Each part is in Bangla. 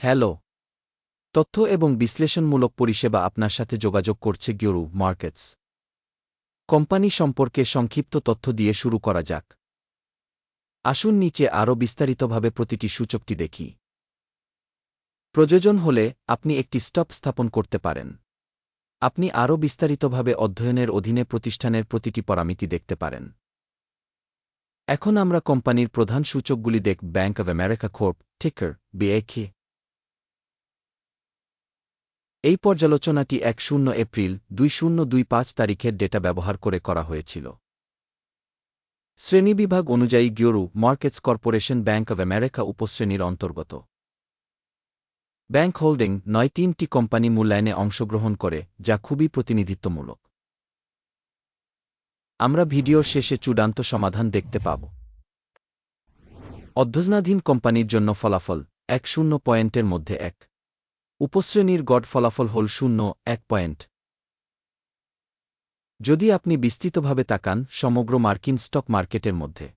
হ্যালো। তথ্য এবং বিশ্লেষণমূলক পরিষেবা আপনার সাথে যোগাযোগ করছে গিওরু মার্কেটস। কোম্পানি সম্পর্কে সংক্ষিপ্ত তথ্য দিয়ে শুরু করা যাক। আসুন নিচে আরও বিস্তারিতভাবে প্রতিটি সূচকটি দেখি। প্রয়োজন হলে আপনি একটি স্টপ স্থাপন করতে পারেন। আপনি আরও বিস্তারিতভাবে অধ্যয়নের অধীনে প্রতিষ্ঠানের প্রতিটি পরামিতি দেখতে পারেন। এখন আমরা কোম্পানির প্রধান সূচকগুলি দেখ ব্যাংক অব আমেরিকা খোর্প টিকার বিএখি এই পর্যালোচনাটি এক শূন্য এপ্রিল দুই শূন্য দুই পাঁচ তারিখের ডেটা ব্যবহার করে করা হয়েছিল। শ্রেণীবিভাগ অনুযায়ী গিওরু markets corporation bank of America উপশ্রেণীর অন্তর্গত। ব্যাংক হোল্ডিং নয় তিনটি কোম্পানি মূল্যায়নে অংশগ্রহণ করে, যা খুবই প্রতিনিধিত্বমূলক। আমরা ভিডিওর শেষে চূড়ান্ত সমাধান দেখতে পাব। অধ্যজনাধীন কোম্পানির জন্য ফলাফল এক শূন্য পয়েন্টের মধ্যে এক। উপশ্রেণীর গড় ফলাফল হল শূন্য, এক পয়েন্ট। যদি আপনি বিস্তৃতভাবে তাকান সমগ্র মার্কিন স্টক মার্কেটের মধ্যে।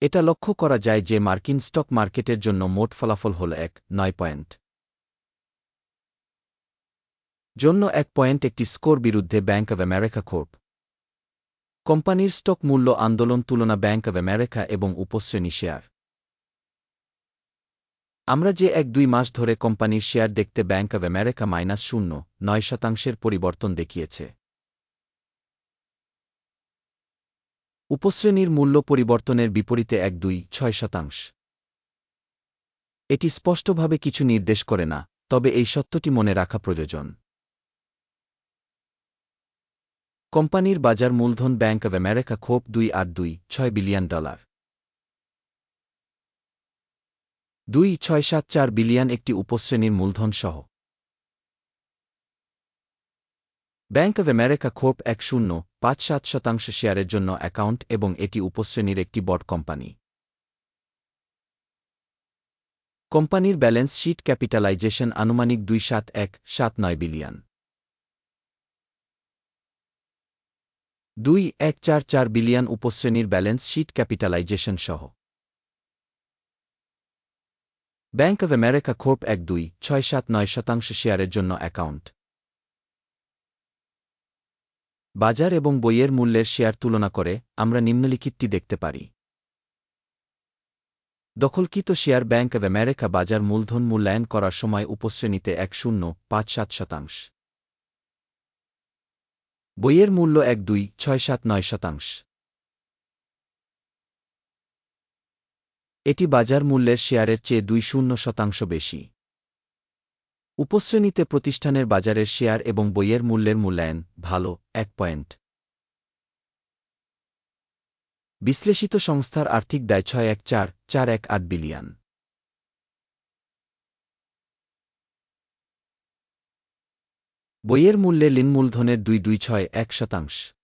এটা লক্ষ্য করা যায় যে মার্কিন স্টক মার্কেটের জন্য মোট ফলাফল হল এক, নয় পয়েন্ট। জন্য এক পয়েন্ট একটি স্কোর বিরুদ্ধে ব্যাংক অব আমেরিকা খোর্প কোম্পানির স্টক মূল্য আন্দোলন তুলনা ব্যাংক অব আমেরিকা এবং উপশ্রেণী শেয়ার। আমরা যে এক দুই মাস ধরে কোম্পানির শেয়ার দেখতে ব্যাংক অব আমেরিকা মাইনাস শূন্য, নয় শতাংশের পরিবর্তন দেখিয়েছে। উপশ্রেণীর মূল্য পরিবর্তনের বিপরীতে এক দুই, ছয় শতাংশ। এটি স্পষ্টভাবে কিছু নির্দেশ করে না, তবে এই সত্যটি মনে রাখা প্রয়োজন। কোম্পানির বাজার মূলধন ব্যাংক অব আমেরিকা খোপ দুই আট দুই, ছয় বিলিয়ন ডলার। দুই ছয় সাত চার বিলিয়ন একটি উপশ্রেণীর মূলধন সহ ব্যাংক অব আমেরিকা খোপ এক শূন্য পাঁচ সাত শতাংশ শেয়ারের জন্য অ্যাকাউন্ট এবং এটি উপশ্রেণীর একটি বট কোম্পানি। কোম্পানির ব্যালেন্স শিট ক্যাপিটালাইজেশন আনুমানিক দুই সাত এক সাত নয় বিলিয়ন। দুই এক চার চার বিলিয়ন উপশ্রেণীর ব্যালেন্স শিট ক্যাপিটালাইজেশন সহ ব্যাংক অব আমেরিকা খোপ এক দুই, ছয় সাত নয় শতাংশ শেয়ারের জন্য অ্যাকাউন্ট। বাজার এবং বইয়ের মূল্যের শেয়ার তুলনা করে আমরা নিম্নলিখিতটি দেখতে পারি। দখলকৃত শেয়ার ব্যাংক অব আমেরিকা বাজার মূলধন মূল্যায়ন করার সময় উপশ্রেণীতে এক শূন্য, পাঁচ সাত শতাংশ। বইয়ের মূল্য এক দুই, ছয় সাত নয় শতাংশ। এটি বাজার মূল্যের শেয়ারের চেয়ে দুই শূন্য শতাংশ বেশি। উপশ্রেণীতে প্রতিষ্ঠানের বাজারের শেয়ার এবং বইয়ের মূল্যের মূল্যায়ন ভালো, এক পয়েন্ট। বিশ্লেষিত সংস্থার আর্থিক দায় ছয় এক চার চার এক আট বিলিয়ন। বইয়ের মূল্যে লিন মূলধনের দুই দুই ছয় এক শতাংশ।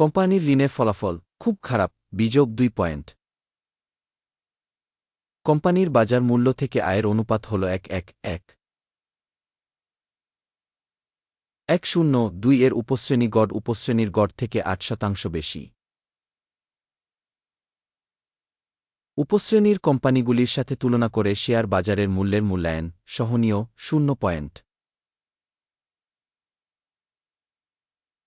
কোম্পানির ঋণের ফলাফল খুব খারাপ, বিযোগ দুই পয়েন্ট। কোম্পানির বাজার মূল্য থেকে আয়ের অনুপাত হল এক এক এক। এক শূন্য দুই এর উপশ্রেণী গড় উপশ্রেণীর গড় থেকে আট শতাংশ বেশি। উপশ্রেণীর কোম্পানিগুলির সাথে তুলনা করে শেয়ার বাজারের মূল্যের মূল্যায়ন সহনীয় শূন্য পয়েন্ট।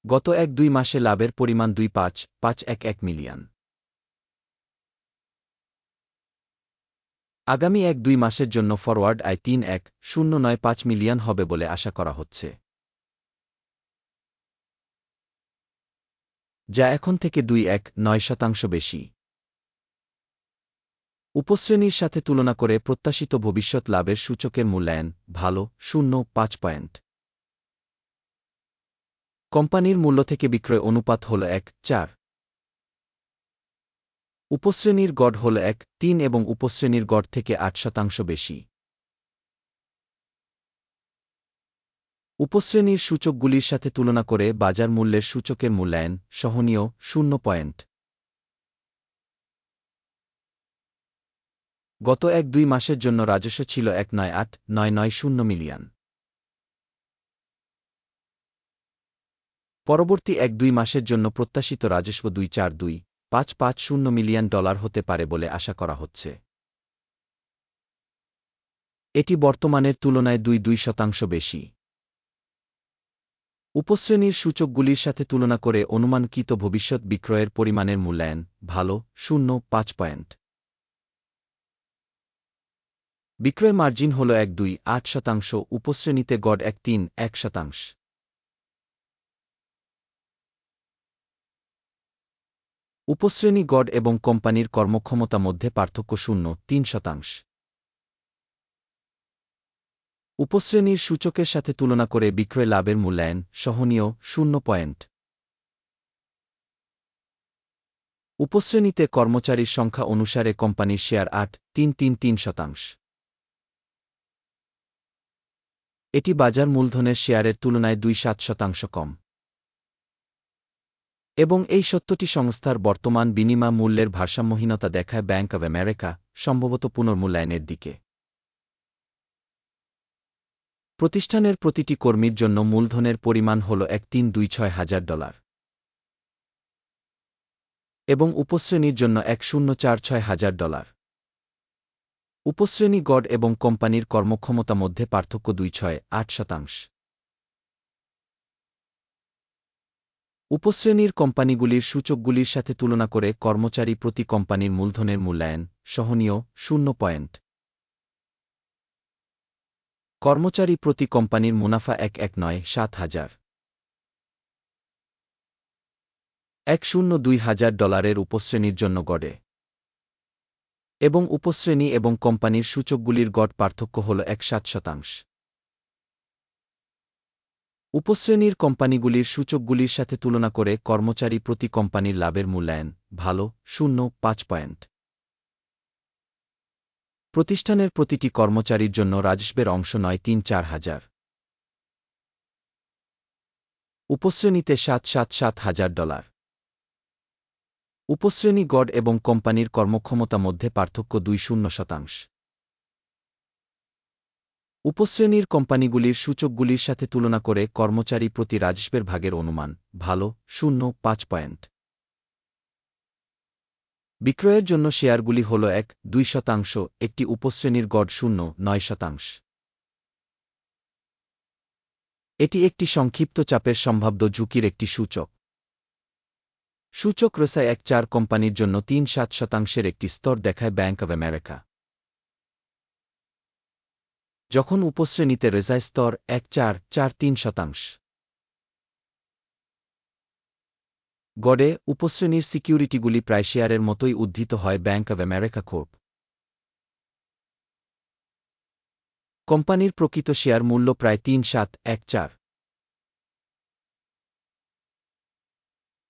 গত এক দুই মাসে লাভের পরিমাণ দুই পাঁচ পাঁচ এক এক মিলিয়ন। আগামী এক দুই মাসের জন্য ফরওয়ার্ড আয় তিন এক, শূন্য নয় পাঁচ মিলিয়ন হবে বলে আশা করা হচ্ছে। যা এখন থেকে দুই এক, নয় শতাংশ বেশি। উপশ্রেণীর সাথে তুলনা করে প্রত্যাশিত ভবিষ্যৎ লাভের সূচকের মূল্যায়ন ভালো, শূন্য, পাঁচ পয়েন্ট। কোম্পানির মূল্য থেকে বিক্রয় অনুপাত হল এক, চার। উপশ্রেণীর গড় হল এক, তিন এবং উপশ্রেণীর গড় থেকে আট শতাংশ বেশি। উপশ্রেণীর সূচকগুলির সাথে তুলনা করে বাজার মূল্যের সূচকের মূল্যায়ন সহনীয় শূন্য পয়েন্ট। গত এক দুই মাসের জন্য রাজস্ব ছিল এক নয় আট, নয় নয় শূন্য মিলিয়ন। পরবর্তী এক দুই মাসের জন্য প্রত্যাশিত রাজস্ব দুই চার দুই পাঁচ পাঁচ শূন্য মিলিয়ন ডলার হতে পারে বলে আশা করা হচ্ছে। এটি বর্তমানের তুলনায় দুই দুই শতাংশ বেশি। উপশ্রেণীর সূচকগুলির সাথে তুলনা করে অনুমানকৃত ভবিষ্যৎ বিক্রয়ের পরিমাণের মূল্যায়ন ভালো, শূন্য, পাঁচ পয়েন্ট। বিক্রয় মার্জিন হল এক দুই আট শতাংশ, উপশ্রেণীতে গড় এক তিন এক শতাংশ। উপশ্রেণী গড় এবং কোম্পানির কর্মক্ষমতা মধ্যে পার্থক্য শূন্য, তিন শতাংশ। উপশ্রেণীর সূচকের সাথে তুলনা করে বিক্রয় লাভের মূল্যায়ন সহনীয়, শূন্য পয়েন্ট। উপশ্রেণীতে কর্মচারীর সংখ্যা অনুসারে কোম্পানির শেয়ার আট, তিন তিন তিন শতাংশ। এটি বাজার মূলধনের শেয়ারের তুলনায় দুই সাত শতাংশ কম। এবং এই সত্যটি সংস্থার বর্তমান বিনিময় মূল্যের ভারসাম্যহীনতা দেখায় ব্যাংক অব আমেরিকা সম্ভবত পুনর্মূল্যায়নের দিকে। প্রতিষ্ঠানের প্রতিটি কর্মীর জন্য মূলধনের পরিমাণ হল এক তিন দুই ছয় হাজার ডলার। এবং উপশ্রেণীর জন্য এক শূন্য চার ছয় হাজার ডলার। উপশ্রেণী গড় এবং কোম্পানির কর্মক্ষমতা মধ্যে পার্থক্য দুই ছয় আট শতাংশ। উপশ্রেণীর কোম্পানিগুলির সূচকগুলির সাথে তুলনা করে কর্মচারী প্রতি কোম্পানির মূলধনের মূল্যায়ন সহনীয় শূন্য পয়েন্ট। কর্মচারী প্রতি কোম্পানির মুনাফা এক এক নয়, সাত হাজার। এক শূন্য দুই হাজার ডলারের উপশ্রেণীর জন্য গড়ে। এবং উপশ্রেণী এবং কোম্পানির সূচকগুলির গড় পার্থক্য হল এক সাত শতাংশ। উপশ্রেণীর কোম্পানিগুলির সূচকগুলির সাথে তুলনা করে কর্মচারী প্রতি কোম্পানির লাভের মূল্যায়ন ভালো, শূন্য, পাঁচ পয়েন্ট। প্রতিষ্ঠানের প্রতিটি কর্মচারীর জন্য রাজস্বের অংশ নয়, তিন, চার হাজার। উপশ্রেণীতে সাত সাত সাত হাজার ডলার। উপশ্রেণী গড় এবং কোম্পানির কর্মক্ষমতা মধ্যে পার্থক্য দুই, শূন্য শতাংশ। উপশ্রেণীর কোম্পানিগুলির সূচকগুলির সাথে তুলনা করে কর্মচারী প্রতি রাজস্বের ভাগের অনুমান, ভালো, শূন্য, পাঁচ পয়েন্ট। বিক্রয়ের জন্য শেয়ারগুলি হল এক, দুই শতাংশ, একটি উপশ্রেণীর গড় শূন্য, নয় শতাংশ। এটি একটি সংক্ষিপ্ত চাপের সম্ভাব্য ঝুঁকির একটি সূচক। সূচক রসায় এক চার কোম্পানির জন্য তিন সাত শতাংশের একটি স্তর দেখায় ব্যাংক অব আমেরিকা যখন উপশ্রেণীতে রেজায় স্তর এক চার চার তিন শতাংশ। গড়ে উপশ্রেণীর সিকিউরিটিগুলি প্রায় শেয়ারের মতোই উদ্ধৃত হয় ব্যাংক অব আমেরিকা কোর্প। কোম্পানির প্রকৃত শেয়ার মূল্য প্রায় তিন সাত এক চার।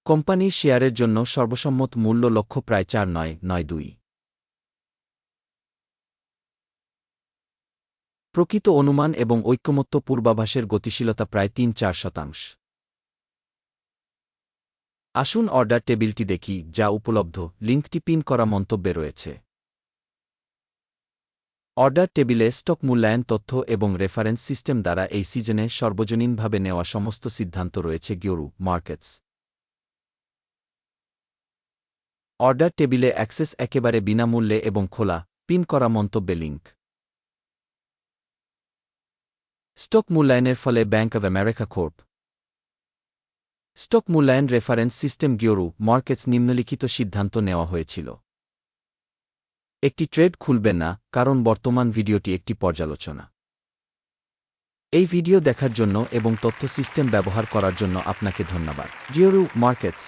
কোম্পানির শেয়ারের জন্য সর্বসম্মত মূল্য লক্ষ্য প্রায় চার নয় নয় দুই। প্রকৃত অনুমান এবং ঐক্যমত্য পূর্বাভাসের গতিশীলতা প্রায় তিন চার শতাংশ। আসুন অর্ডার টেবিলটি দেখি, যা উপলব্ধ। লিঙ্কটি পিন করা মন্তব্যে রয়েছে। অর্ডার টেবিলে স্টক মূল্যায়ন তথ্য এবং রেফারেন্স সিস্টেম দ্বারা এই সিজনে সর্বজনীনভাবে নেওয়া সমস্ত সিদ্ধান্ত রয়েছে গিওরু মার্কেটস। অর্ডার টেবিলে অ্যাক্সেস একেবারে বিনামূল্যে এবং খোলা, পিন করা মন্তব্যে লিঙ্ক। স্টক মূল্যায়নের ফলে bank of America corp stock মূল্যায়ন রেফারেন্স সিস্টেম গিওরু মার্কেটস নিম্নলিখিত সিদ্ধান্ত নেওয়া হয়েছিল। একটি ট্রেড খুলবে না, কারণ বর্তমান ভিডিওটি একটি পর্যালোচনা। এই ভিডিও দেখার জন্য এবং তথ্য সিস্টেম ব্যবহার করার জন্য আপনাকে ধন্যবাদ। গিওরু মার্কেটস